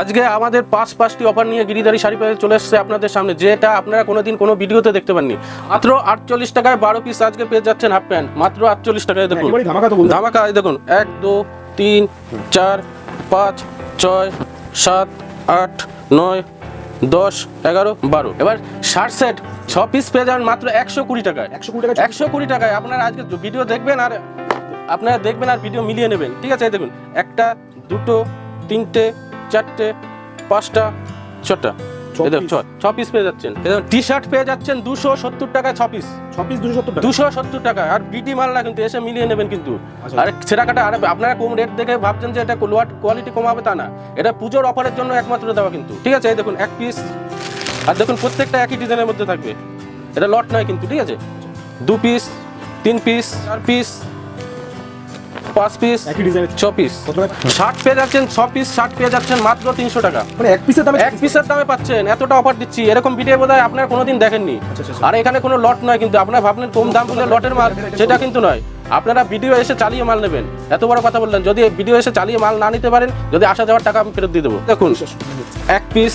আজকে আমাদের পাঁচ পাঁচটি অফার নিয়ে গিরিদারি শাড়ি পেয়ে চলে এসেছে আপনাদের সামনে যেটা আপনারা কোনোদিন কোনো ভিডিওতে দেখতে পাননি। মাত্র আটচল্লিশ টাকায় বারো পিস আজকে পেয়ে যাচ্ছেন হাফ প্যান্ট মাত্র আটচল্লিশ টাকায় দেখুন। ধামাকা দেখুন এক দু তিন চার পাঁচ ছয় সাত আট নয় দশ এগারো বারো। এবার শার্ট সেট ছ পিস পেয়ে যাবেন মাত্র একশো কুড়ি টাকায়। একশো কুড়ি টাকা একশো কুড়ি টাকায় আপনারা আজকে ভিডিও দেখবেন আর আপনারা দেখবেন আর ভিডিও মিলিয়ে নেবেন। ঠিক আছে দেখুন একটা দুটো তিনটে চারটে পাঁচটা ছটা। ছ পিস পেয়ে যাচ্ছেন। টি শার্ট পেয়ে যাচ্ছেন দুশো সত্তর টাকায় ছ পিস ছ পিস দুশো সত্তর দুশো সত্তর টাকা। আর বিটি মাল না কিন্তু এসে মিলিয়ে নেবেন কিন্তু। আচ্ছা। আর সেটা কাটা আর আপনারা কম রেট দেখে ভাবছেন যে এটা কোয়ালিটি কমাবে তা না। এটা পুজোর অফারের জন্য একমাত্র দেওয়া কিন্তু। ঠিক আছে? এই দেখুন এক পিস আর দেখুন প্রত্যেকটা একই ডিজাইনের মধ্যে থাকবে। এটা লট নয় কিন্তু ঠিক আছে? দু পিস তিন পিস চার পিস পাঁচ পিস একই ডিজাইনের ছ পিস ষাট পেয়ে যাচ্ছেন ছ পিস ষাট পেয়ে যাচ্ছেন মাত্র তিনশো টাকা। মানে এক পিসের দামে এক পিসের দামে পাচ্ছেন এতটা অফার দিচ্ছি। এরকম ভিডিও বোধ হয় আপনারা কোনোদিন দেখেননি। আচ্ছা, আচ্ছা। আর এখানে কোনো লট নয় কিন্তু আপনারা ভাবলেন কম দাম বলে লটের মাল সেটা কিন্তু নয়। আপনারা ভিডিও এসে চালিয়ে মাল নেবেন। এত বড় কথা বললেন যদি ভিডিও এসে চালিয়ে মাল না নিতে পারেন যদি আসা যাওয়ার টাকা আমি ফেরত দিয়ে দেবো। দেখুন এক পিস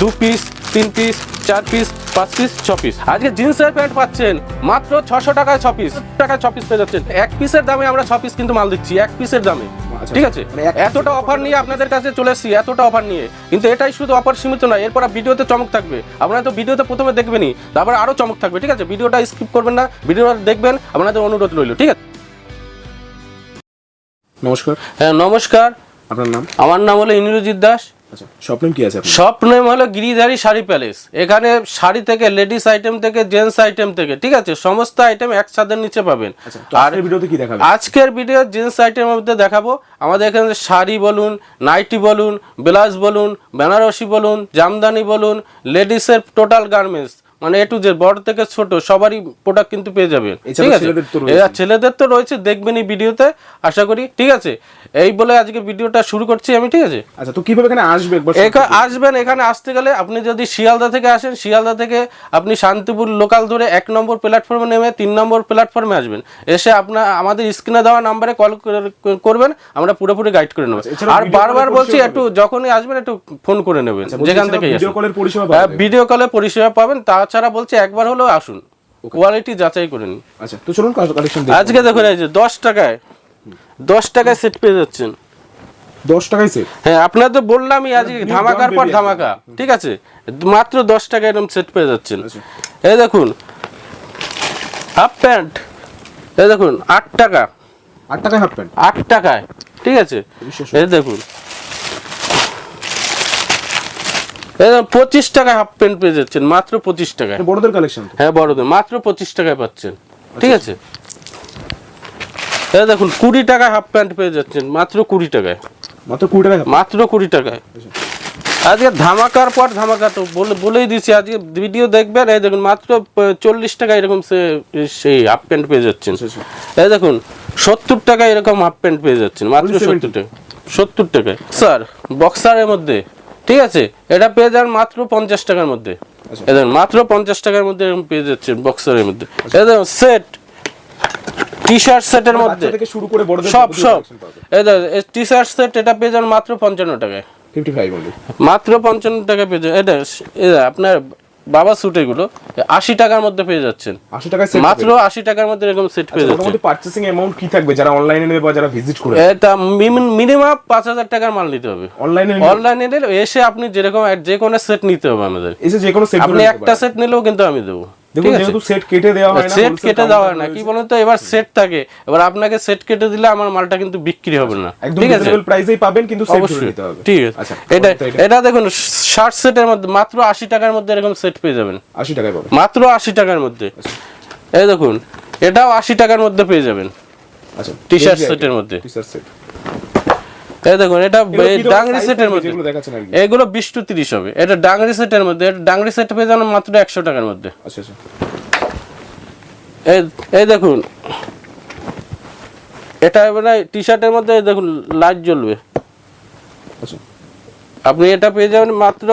দু পিস তিন পিস চার পিস পাঁচ পিস ছ পিস আজকে জিন্সের প্যান্ট পাচ্ছেন মাত্র ছশো টাকায় ছ পিস টাকায় ছ পিস পেয়ে যাচ্ছেন। এক পিসের দামে আমরা ছ পিস কিন্তু মাল দিচ্ছি এক পিসের দামে। আচ্ছা, ঠিক আছে? মানে এতটা অফার নিয়ে আপনাদের কাছে চলে এসেছি এতটা অফার নিয়ে। কিন্তু এটাই শুধু অফার সীমিত নয় এরপর ভিডিওতে চমক থাকবে। আপনারা তো ভিডিওতে প্রথমে দেখবেনই তারপর আরও চমক থাকবে ঠিক আছে? ভিডিওটা স্কিপ করবেন না ভিডিওটা দেখবেন আপনাদের অনুরোধ রইল ঠিক আছে? নমস্কার। হ্যাঁ নমস্কার। আপনার নাম? আমার নাম হলো Indrajit Das. Shop name shop name হলো গিরিধারী শাড়ি প্যালেস। এখানে শাড়ি থেকে লেডিস আইটেম থেকে জেন্টস আইটেম থেকে ঠিক আছে? সমস্ত আইটেম এক ছাদের নিচে পাবেন। আচ্ছা আর আজকের ভিডিওতে কি দেখাবে আজকের ভিডিও জেন্টস আইটেমের মধ্যে দেখাবো। আমাদের এখানে শাড়ি বলুন নাইটি বলুন ব্লাউজ বলুন বেনারসি বলুন জামদানি বলুন লেডিসের টোটাল গার্মেন্টস মানে এ টু জেড বড় থেকে ছোট সবারই প্রোডাক্ট কিন্তু পেয়ে যাবেন ঠিক আছে? ছেলেদের তো রয়েছে। এরা ছেলেদের তো রয়েছে দেখবেন এই ভিডিওতে আশা করি। ঠিক আছে? এই বলে আজকে ভিডিওটা শুরু করছি আমি ঠিক আছে? আচ্ছা তো কীভাবে এখানে আসবে? একবার এখানে আসবেন এখানে আসতে গেলে আপনি যদি শিয়ালদা থেকে আসেন শিয়ালদা থেকে আপনি শান্তিপুর লোকাল ধরে এক নম্বর প্ল্যাটফর্মে নেমে তিন নম্বর প্ল্যাটফর্মে আসবেন। এসে আপনার আমাদের স্ক্রিনে দেওয়া নাম্বারে কল করবেন আমরা পুরোপুরি গাইড করে নেব। আচ্ছা, আর বারবার বলছি একটু যখনই আসবেন একটু ফোন করে নেবেন যেখান থেকে ভিডিও কলের পরিষেবা পাবেন। যাবে? তাছাড়া বলছি একবার হলেও আসুন। কোয়ালিটি যাচাই করে নিন। আচ্ছা তো চলুন কালেকশন আজকে দেখুন এই যে দশ টাকায় দশ টাকায় সেট পেয়ে যাচ্ছেন। দশ টাকায় সেট হ্যাঁ আপনার তো বললামই আজকে ধামাকার পর ধামাকা ঠিক আছে? মাত্র দশ টাকা এরকম সেট পেয়ে যাচ্ছেন। আচ্ছা। এই দেখুন হাফ প্যান্ট এই দেখুন আট টাকা। আট টাকায় হাফ প্যান্ট আট টাকায় ঠিক আছে? এই দেখুন এই দেখুন, পঁচিশ টাকায় হাফ প্যান্ট পেয়ে যাচ্ছেন মাত্র পঁচিশ টাকায়। বড়দের কালেকশন হ্যাঁ বড়দের মাত্র পঁচিশ টাকায় পাচ্ছেন। ঠিক আছে? এই দেখুন কুড়ি টাকায় হাফ প্যান্ট পেয়ে যাচ্ছেন মাত্র কুড়ি টাকায়। মাত্র কুড়ি টাকায় মাত্র কুড়ি টাকায়। আজকে ধামাকার পর ধামাকা তো বলে বলেই দিচ্ছি আজকে ভিডিও দেখবেন এই দেখুন মাত্র চল্লিশ টাকা এরকম সে সেই হাফ প্যান্ট পেয়ে যাচ্ছেন। আচ্ছা, আচ্ছা। এই দেখুন সত্তর টাকা এরকম হাফ প্যান্ট পেয়ে যাচ্ছেন মাত্র সত্তর টাকা সত্তর টাকায়। স্যার বক্সারের মধ্যে ঠিক আছে? এটা পেয়ে যান মাত্র পঞ্চাশ টাকার মধ্যে। আচ্ছা। মাত্র পঞ্চাশ টাকার মধ্যে এরকম পেয়ে যাচ্ছে বক্সারের মধ্যে। সেট টি শার্ট সেটের মধ্যে। থেকে শুরু করে বড়দের সব সব। টি শার্ট সেট এটা পেয়ে যান মাত্র পঞ্চান্ন টাকায়। মাত্র পঞ্চান্ন টাকা পেয়ে এটা আপনার বাবা স্যুট এগুলো আশি টাকার মধ্যে পেয়ে যাচ্ছেন। আশি মাত্র আশি টাকার মধ্যে এরকম সেট পেয়ে যাচ্ছেন। পার্চেসিং অ্যামাউন্ট কি থাকবে? যারা অনলাইনে নেবে বা যারা ভিজিট করে এটা মিনিমাম পাঁচ হাজার টাকার মাল নিতে হবে। অনলাইনে অনলাইনে নিলে এসে আপনি যেরকম যে কোনো সেট নিতে হবে আমাদের। এসে যে কোনো সেট আপনি একটা সেট নিলেও কিন্তু আমি দেবো। দেখুন যেহেতু সেট কেটে দেওয়া হয় না সেট কেটে দেওয়া হয় না। কি। বলুন তো? এবার সেট থাকে। এবার আপনাকে সেট কেটে দিলে আমার মালটা কিন্তু বিক্রি হবে না। ঠিক আছে? রিজনেবল প্রাইসেই পাবেন কিন্তু সেট নিতে হবে। ঠিক আছে। আচ্ছা এটা এটা দেখুন শার্ট সেটের মধ্যে মাত্র আশি টাকার মধ্যে এরকম সেট পেয়ে যাবেন। 80 টাকায় পাবেন। মাত্র আশি টাকার মধ্যে। এই দেখুন এটাও আশি টাকার মধ্যে পেয়ে যাবেন। আচ্ছা টি শার্ট সেটের মধ্যে। টি শার্ট সেট এই দেখুন এটা ডাংরি সেটের মধ্যে? এগুলো বিশ টু তিরিশ হবে। এটা ডাংরি সেটের মধ্যে এটা ডাংরি সেট পেয়ে যাবেন মাত্র একশো টাকার মধ্যে। আচ্ছা আচ্ছা। এই দেখুন এটা মানে টি শার্টের মধ্যে দেখুন লাইট জ্বলবে। আচ্ছা। আপনি এটা পেয়ে যাবেন মাত্র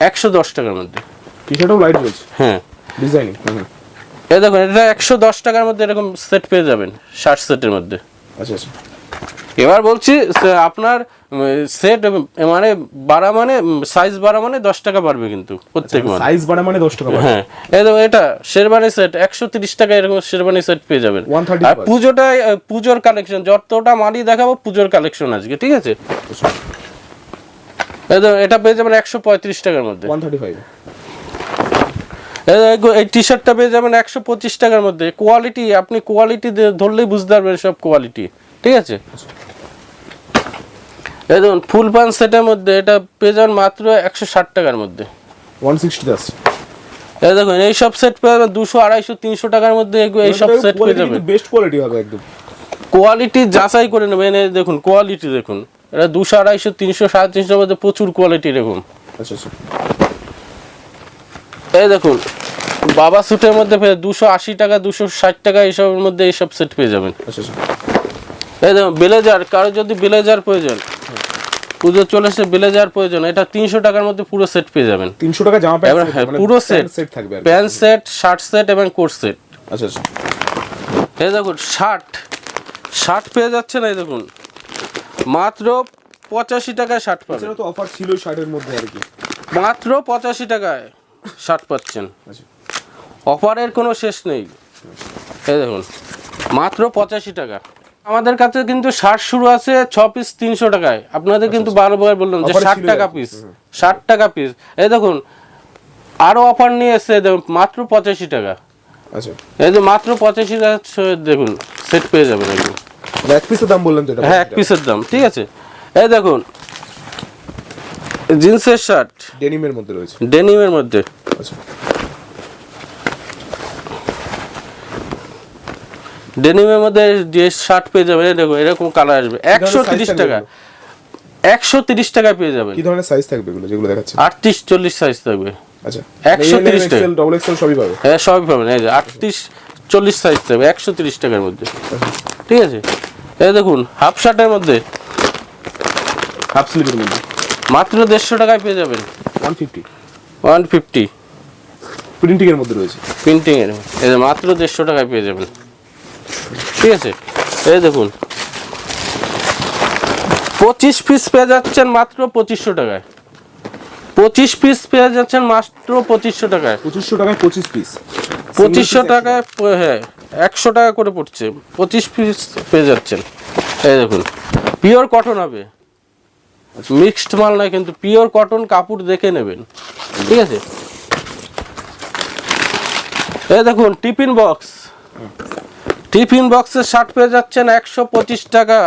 একশো দশ টাকার মধ্যে। টি শার্টও লাইট রয়েছে হ্যাঁ ডিজাইনিং এই দেখুন এটা একশো দশ টাকার মধ্যে এরকম সেট পেয়ে যাবেন শার্ট সেটের মধ্যে। আচ্ছা আচ্ছা। এবার বলছি আপনার সেট মানে বাড়া মানে সাইজ বাড়া মানে দশ টাকা বাড়বে কিন্তু প্রত্যেক সাইজ বাড়া মানে দশ টাকা। হ্যাঁ এটা শেরবানি সেট একশো তিরিশ টাকা এরকম শেরবানি সেট পেয়ে যাবেন। 135 আর পুজোটায় আহ, পুজোর কালেকশন যতটা মালই দেখাবো পুজোর কালেকশন আজকে ঠিক আছে? এটা পেয়ে যাবেন একশো পঁয়ত্রিশ টাকার মধ্যে। 135 এই দেখো, এই টি শার্টটা পেয়ে যাবেন একশো পঁচিশ টাকার মধ্যে। কোয়ালিটি আপনি কোয়ালিটি ধরলেই বুঝতে পারবেন সব কোয়ালিটি ঠিক আছে? এই দেখুন ফুল পান সেটের মধ্যে এটা পেয়ে যাবেন মাত্র একশো ষাট টাকার মধ্যে। 160 আছে। এই দেখুন এইসব সেট পেয়ে যাবেন দুশো আড়াইশো তিনশো টাকার মধ্যে এগুলো এইসব সেট পেয়ে যাবেন। বেস্ট কোয়ালিটি হবে একদম। কোয়ালিটি যাচাই করে নেবেন এই দেখুন কোয়ালিটি দেখুন। এটা দুশো আড়াইশো তিনশো সাড়ে তিনশোর মধ্যে প্রচুর কোয়ালিটি এরকম আচ্ছা আচ্ছা। এই দেখুন বাবা স্যুটের মধ্যে পেয়ে দুশো আশি টাকা দুশো ষাট টাকা এইসবের মধ্যে এইসব সেট পেয়ে যাবেন। আচ্ছা আচ্ছা। এই দেখুন ব্লেজার কারও যদি ব্লেজার প্রয়োজন পুজো চলে এসে ব্লেজার প্রয়োজন এটা তিনশো টাকার মধ্যে পুরো সেট পেয়ে যাবেন। 300 টাকা জামা প্যান্ট হ্যাঁ, পুরো set। সেট থাকবে প্যান্ট সেট শার্ট সেট এবং কোট সেট আচ্ছা আচ্ছা। এই দেখুন শার্ট শার্ট পেয়ে যাচ্ছে না এই দেখুন। মাত্র পঁচাশি টাকায় শার্ট পাবেন। তো অফার ছিল শার্টের মধ্যে আর কি। মাত্র পঁচাশি টাকায় শার্ট পাচ্ছেন। আচ্ছা। অফারের কোনো শেষ নেই। এই দেখুন মাত্র পঁচাশি টাকা। আমাদের কাছে কিন্তু শার্ট শুরু আছে ছ পিস তিনশো টাকায়। আপনাদের কিন্তু বারবার বললাম যে ষাট টাকা পিস ষাট টাকা পিস এই দেখুন আরও অফার নিয়ে এসছে দেখুন মাত্র পঁচাশি টাকা। আচ্ছা। এই যে মাত্র পঁচাশি টাকা দেখুন সেট পেয়ে যাবেন একদম। এক পিসের দাম বললেন তো হ্যাঁ এক পিসের দাম ঠিক আছে। এই দেখুন জিন্সের শার্ট ডেনিমের মধ্যে রয়েছে। ডেনিমের মধ্যে। আচ্ছা। ডেনিমের মধ্যে যে শার্ট পেয়ে যাবে দেখো এরকম কালার আসবে। একশো তিরিশ টাকা। একশো তিরিশ টাকায় পেয়ে যাবে কি ধরনের সাইজ থাকবে এগুলো যেগুলো দেখাচ্ছে? আটত্রিশ চল্লিশ সাইজ থাকবে। আচ্ছা। 130 টাকা। ডবল এক্সেল সবই পাবে? হ্যাঁ সবই পাবেন। এই যে আটত্রিশ চল্লিশ সাইজ থাকবে একশো তিরিশ টাকার মধ্যে। ঠিক আছে? এই দেখুন হাফ শার্টের মধ্যে। হাফ স্লিভের মধ্যে। মাত্র দেড়শো টাকায় পেয়ে যাবেন। 150 ওয়ান ফিফটি প্রিন্টিং এর মধ্যে রয়েছে। প্রিন্টিং এর। এই যে মাত্র দেড়শো টাকায় পেয়ে যাবেন। ঠিক আছে? এই দেখুন। পঁচিশ পিস পেয়ে যাচ্ছেন মাত্র পঁচিশশো টাকায়। পঁচিশ পিস পেয়ে যাচ্ছেন মাত্র পঁচিশশো টাকায়। পঁচিশশো টাকায় পঁচিশ পিস পঁচিশশো টাকায় হ্যাঁ একশো টাকা করে পড়ছে। পঁচিশ পিস পেয়ে যাচ্ছেন। এই দেখুন পিওর কটন হবে। মিক্সড মাল নয় কিন্তু পিওর কটন কাপড় দেখে নেবেন। ঠিক আছে? এই দেখুন টিফিন বক্স টিফিন বক্সের শার্ট পেয়ে যাচ্ছেন একশো পঁচিশ টাকা।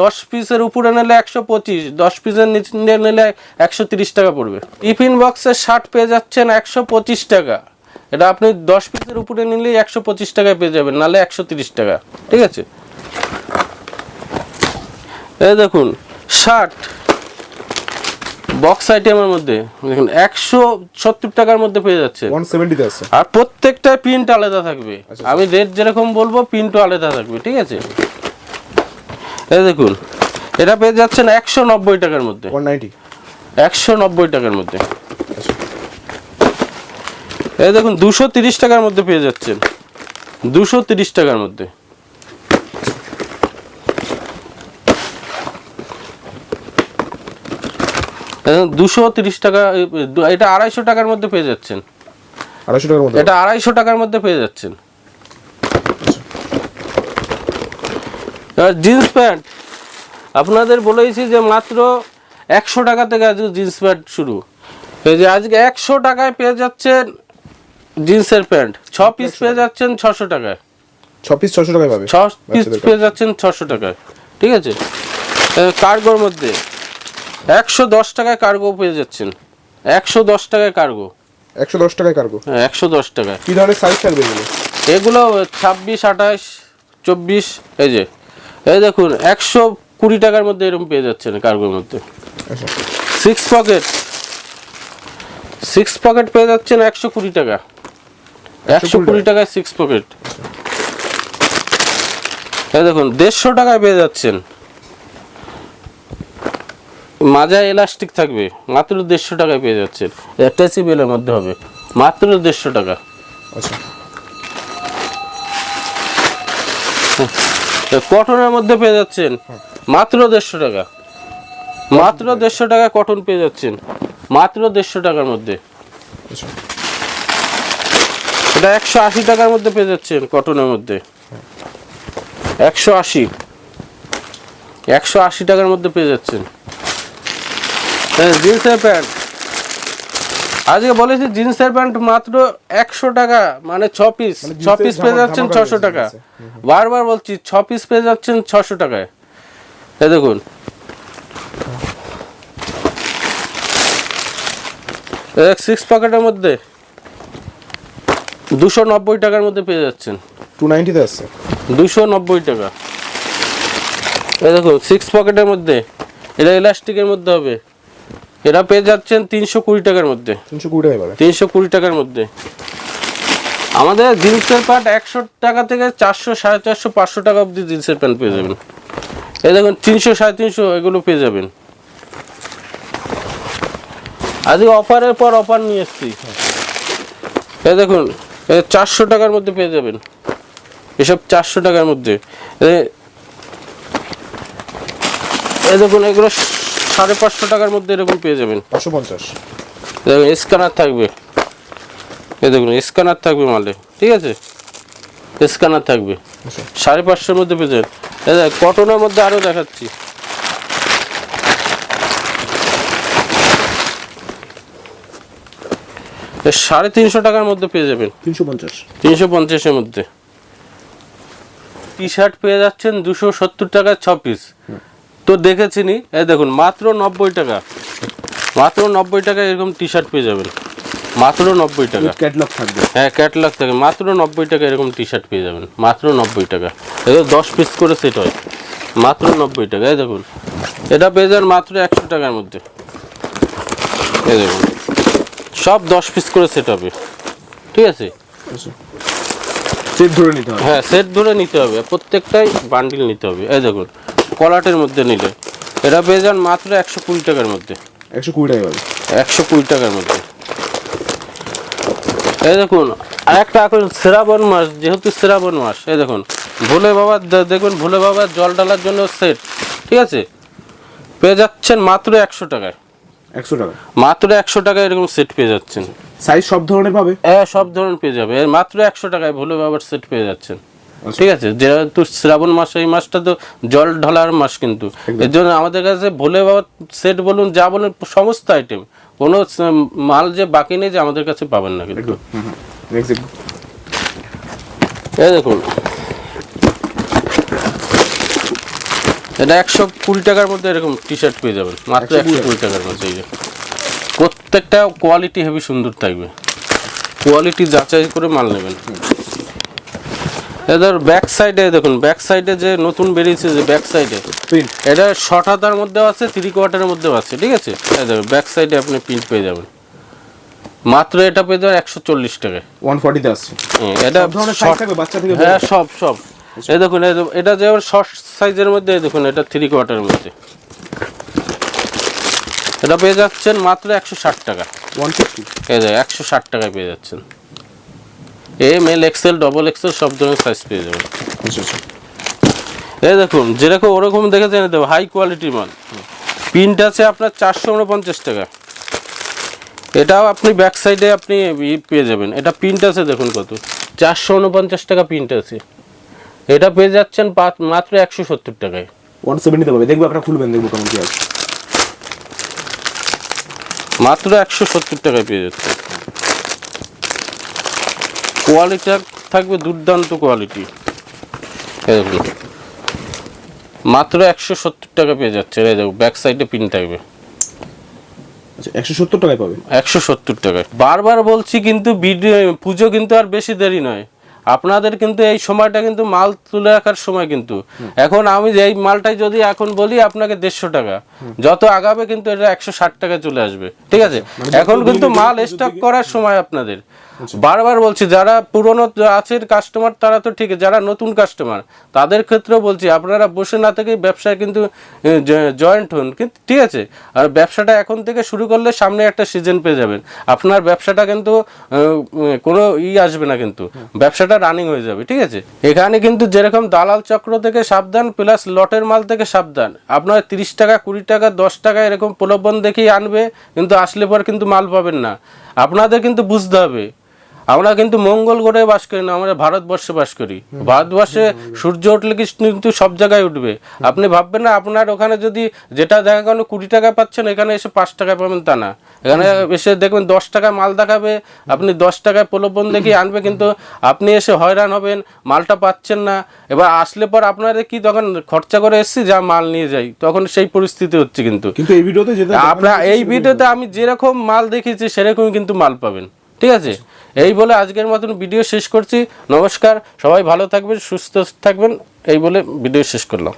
দশ পিসের উপরে নিলে একশো পঁচিশ, দশ পিসের নিচে নিলে একশো তিরিশ টাকা পড়বে। টিফিন বক্সের শার্ট পেয়ে যাচ্ছেন একশো পঁচিশ টাকা। এটা আপনি দশ পিসের উপরে নিলেই একশো পঁচিশ টাকায় পেয়ে যাবেন, নাহলে একশো তিরিশ টাকা। ঠিক আছে? এই দেখুন, শার্ট বক্স আইটেমের মধ্যে দেখুন একশো সত্তর টাকার মধ্যে পেয়ে যাচ্ছে। আছে। আর প্রত্যেকটা প্রিন্ট আলাদা থাকবে। আচ্ছা, আমি রেট যেরকম বলব প্রিন্টও আলাদা থাকবে ঠিক আছে? এই দেখুন এটা পেয়ে যাচ্ছেন একশো নব্বই টাকার মধ্যে। একশো নব্বই টাকার মধ্যে। এই দেখুন দুশো তিরিশ টাকার মধ্যে পেয়ে যাচ্ছেন। দুশো তিরিশ টাকার মধ্যে। দুশো তিরিশ টাকা এটা আড়াইশো টাকার মধ্যে পেয়ে যাচ্ছেন। আড়াইশো টাকার মধ্যে? এটা আড়াইশো টাকার মধ্যে পেয়ে যাচ্ছেন। Jeans pant. আপনাদের বলেছি যে মাত্র একশো টাকা থেকে আজকে জিন্স প্যান্ট শুরু। এই যে আজকে একশো টাকায় পেয়ে যাচ্ছেন জিন্সের প্যান্ট। ছ পিস পেয়ে যাচ্ছেন ছশো টাকায়। ছ পিস ছশো টাকায় পাবে? ছ পিস পেয়ে যাচ্ছেন ছশো টাকায়। ঠিক আছে? কার্গোর মধ্যে। একশো দশ টাকায় কার্গো পেয়ে যাচ্ছেন। একশো দশ টাকায় কার্গো একশো দশ টাকায় কার্গো হ্যাঁ একশো দশ টাকায়। কি ধরনের সাইজ থাকবে এগুলো? এগুলো ছাব্বিশ আঠাশ চব্বিশ এই যে। এই দেখুন একশো কুড়ি টাকার মধ্যে এরকম পেয়ে যাচ্ছেন কার্গোর মধ্যে। সিক্স পকেট সিক্স পকেট পেয়ে যাচ্ছেন একশো কুড়ি টাকা। একশো কুড়ি টাকায় সিক্স পকেট এই দেখুন দেড়শো টাকায় পেয়ে যাচ্ছেন। মাজা এলাস্টিক থাকবে মাত্র দেড়শো টাকায় পেয়ে যাচ্ছেন। অ্যাটাচিবেলের মধ্যে হবে মাত্র দেড়শো টাকা। আচ্ছা। কটনের মধ্যে পেয়ে যাচ্ছেন মাত্র দেড়শো টাকা। মাত্র দেড়শো টাকা কটন পেয়ে যাচ্ছেন মাত্র দেড়শো টাকার মধ্যে। আচ্ছা। এটা একশো আশি টাকার মধ্যে পেয়ে যাচ্ছেন কটনের মধ্যে। একশো আশি। একশো আশি টাকার মধ্যে পেয়ে যাচ্ছেন। জিন্সের প্যান্ট। আজকে বলেছি জিন্সের প্যান্ট মাত্র একশো টাকা মানে ছ পিস মানে ছ পিস পেয়ে যাচ্ছেন ছশো টাকা। বারবার বলছি ছ পিস পেয়ে যাচ্ছেন ছশো টাকায়। এ দেখুন। সিক্স পকেটের মধ্যে দুশো নব্বই টাকার মধ্যে পেয়ে যাচ্ছেন। টু নাইনটিতে আসছে দুশো নব্বই টাকা। এই দেখুন সিক্স পকেটের মধ্যে। এটা ইলাস্টিকের মধ্যে হবে। এটা পেয়ে যাচ্ছেন তিনশো কুড়ি টাকার মধ্যে। তিনশো কুড়ি পাবে তিনশো কুড়ি টাকার মধ্যে। আমাদের জিন্সের প্যান্ট একশো টাকা থেকে চারশো সাড়ে চারশো পাঁচশো টাকা অবধি জিন্সের প্যান্ট পেয়ে যাবেন। এই দেখুন তিনশো সাড়ে তিনশো এগুলো পেয়ে যাবেন। আজকে অফারের পর অফার নিয়ে এসছি। এই দেখুন চারশো টাকার মধ্যে পেয়ে যাবেন। এসব চারশো টাকার মধ্যে। এ- এই দেখুন এগুলো সাড়ে পাঁচশো টাকার মধ্যে এরকম পেয়ে যাবেন। পাঁচশো পঞ্চাশ। দেখুন স্ক্যানার থাকবে। এই দেখুন স্ক্যানার থাকবে মালে ঠিক আছে? স্ক্যানার থাকবে। আচ্ছা। সাড়ে পাঁচশোর মধ্যে পেয়ে যাবেন। দেখ কটনের মধ্যে আরও দেখাচ্ছি। সাড়ে তিনশো টাকার মধ্যে পেয়ে যাবেন। তিনশো পঞ্চাশ। তিনশো পঞ্চাশের মধ্যে। টি শার্ট পেয়ে যাচ্ছেন দুশো সত্তর টাকা ছ পিস তো দেখেছিনি এই দেখুন মাত্র নব্বই টাকা। মাত্র নব্বই টাকা এরকম টি শার্ট পেয়ে যাবেন। মাত্র নব্বই টাকা। ক্যাটলগ থাকবে। হ্যাঁ ক্যাটলগ থাকে মাত্র নব্বই টাকা এরকম টি শার্ট পেয়ে যাবেন। মাত্র নব্বই টাকা। এটা দশ পিস করে সেট হয়। মাত্র নব্বই টাকা। এই দেখুন। এটা পেয়ে যান মাত্র একশো টাকার মধ্যে। এই দেখুন। সব দশ পিস করে সেট হবে। ঠিক আছে? সেট ধরে নিতে হবে। হ্যাঁ সেট ধরে নিতে হবে। প্রত্যেকটাই বান্ডিল নিতে হবে। এই দেখুন। কলাটের মধ্যে নিলে। এটা পেয়ে যান মাত্র একশো কুড়ি টাকার মধ্যে। একশো কুড়ি টাকা একশো কুড়ি টাকার মধ্যে। এই দেখুন আর একটা এখন শ্রাবণ মাস যেহেতু শ্রাবণ মাস এই দেখুন ভোলে বাবার দেখুন ভোলে বাবার জল ঢালার জন্য সেট ঠিক আছে? পেয়ে যাচ্ছেন মাত্র একশো টাকায়। একশো টাকা। মাত্র একশো টাকায় এরকম সেট পেয়ে যাচ্ছেন। সাইজ সব ধরনের পাবে? হ্যাঁ সব ধরনের পেয়ে যাবে। মাত্র একশো টাকায় ভোলে বাবার সেট পেয়ে যাচ্ছেন। ঠিক আছে যেহেতু শ্রাবণ মাস এই মাসটা তো জল ঢালার মাস কিন্তু। এর জন্য আমাদের কাছে ভোলে বাবার সেট বলুন যা বলুন সমস্ত আইটেম কোনো মাল যে বাকি নেই যে আমাদের কাছে পাবেন না কিন্তু। এই দেখুন। এটা একশো কুড়ি টাকার মধ্যে এরকম টি শার্ট পেয়ে যাবেন। মাত্র একশো কুড়ি টাকার মধ্যে এই প্রত্যেকটা কোয়ালিটি হেভি সুন্দর থাকবে। কোয়ালিটি যাচাই করে মাল নেবেন। এদের ব্যাক সাইডে দেখুন ব্যাক সাইডে যে নতুন বেরিয়েছে যে ব্যাক সাইডে প্রিন্ট এটা শর্ট হাতার মধ্যেও আছে থ্রি কোয়ার্টারের মধ্যেও আছে ঠিক আছে? এই দেখুন ব্যাক সাইডে আপনি প্রিন্ট পেয়ে যাবেন। মাত্র এটা পেয়ে যাবেন একশো চল্লিশ টাকায়। ওয়ান ফর্টিতে আসছে। এটা বাচ্চা থেকে হ্যাঁ সব সব। এই দেখুন এটা যে শর্ট সাইজের মধ্যে দেখুন এটা থ্রি কোয়ার্টারের মধ্যে। এটা পেয়ে যাচ্ছেন মাত্র একশো ষাট টাকা। ওয়ান ফিফটি এই একশো ষাট টাকায় পেয়ে যাচ্ছেন। M L XL double XL সব ধরনের সাইজ পেয়ে যাবেন। আচ্ছা আচ্ছা। এই দেখুন যেরকম ওরকম দেখে জেনে দেবো হাই কোয়ালিটির মাল। প্রিন্ট আছে আপনার চারশো উনপঞ্চাশ টাকা। এটাও আপনি ব্যাক সাইডে আপনি পেয়ে যাবেন। এটা প্রিন্ট আছে দেখুন কত। চারশো উনপঞ্চাশ টাকা প্রিন্ট আছে। এটা পেয়ে যাচ্ছেন মাত্র একশো সত্তর টাকায়। ওয়ান সেভেন্টিতে পাবে। দেখব আপনারা খুলবেন দেখব কেমন কি আছে। মাত্র একশো সত্তর টাকায় পেয়ে যাচ্ছে কোয়ালিটি থাকবে দুর্দান্ত কোয়ালিটি। দেখুন। মাত্র একশো সত্তর টাকা পেয়ে যাচ্ছে। এই দেখো ব্যাক সাইডে পিন থাকবে। আচ্ছা একশো সত্তর টাকায় পাবে? একশো সত্তর টাকায়। বারবার বলছি কিন্তু পুজো কিন্তু আর বেশি দেরি নয়। আপনাদের কিন্তু এই সময়টা কিন্তু মাল তুলে রাখার সময় কিন্তু। এখন আমি এই মালটাই যদি এখন বলি আপনাকে দেড়শো টাকা। যত আগাবে কিন্তু এটা একশো ষাট টাকা চলে আসবে। ঠিক আছে? এখন কিন্তু মাল স্টক করার সময় আপনাদের। বারবার বলছি, যারা পুরনো আছে কাস্টমার তারা তো ঠিক যারা নতুন কাস্টমার তাদের ক্ষেত্রেও বলছি, আপনারা বসে না থেকে ব্যবসায় কিন্তু জয়েন্ট হন। কিন্তু ঠিক আছে, আর ব্যবসাটা এখন থেকে শুরু করলে সামনে একটা সিজন পেয়ে যাবেন। আপনার ব্যবসাটা কিন্তু কোনো ই আসবে না কিন্তু, ব্যবসাটা রানিং হয়ে যাবে, ঠিক আছে? এখানে কিন্তু যেরকম দালাল চক্র থেকে সাবধান প্লাস লটের মাল থেকে সাবধান। আপনার তিরিশ টাকা, কুড়ি টাকা, দশ টাকা এরকম প্রলোভন দেখেই আনবে, কিন্তু আসলে পর কিন্তু মাল পাবেন না। আপনাদের কিন্তু বুঝতে হবে আমরা কিন্তু মঙ্গল গ্রহে বাস করি না আমরা ভারতবর্ষে বাস করি। ভারতবর্ষে সূর্য উঠলে কিন্তু সব জায়গায় উঠবে। আপনি ভাববেন না আপনার ওখানে যদি যেটা দেখা গেল কুড়ি টাকা পাচ্ছেন এখানে এসে পাঁচ টাকা পাবেন তা না। এখানে এসে দেখবেন দশ টাকা মাল দেখাবে আপনি দশ টাকায় প্রলোভন দেখিয়ে আনবে কিন্তু আপনি এসে হয়রান হবেন মালটা পাচ্ছেন না। এবার আসলে পর আপনারা কি তখন খরচা করে এসছি যা মাল নিয়ে যাই তখন সেই পরিস্থিতি হচ্ছে কিন্তু। কিন্তু এই ভিডিওতে আপনার এই ভিডিওতে আমি যেরকম মাল দেখিয়েছি সেরকমই কিন্তু মাল পাবেন। ঠিক আছে? এই বলে আজকের মতন ভিডিও শেষ করছি। নমস্কার, সবাই ভালো থাকবেন, সুস্থ থাকবেন, এই বলে ভিডিও শেষ করলাম।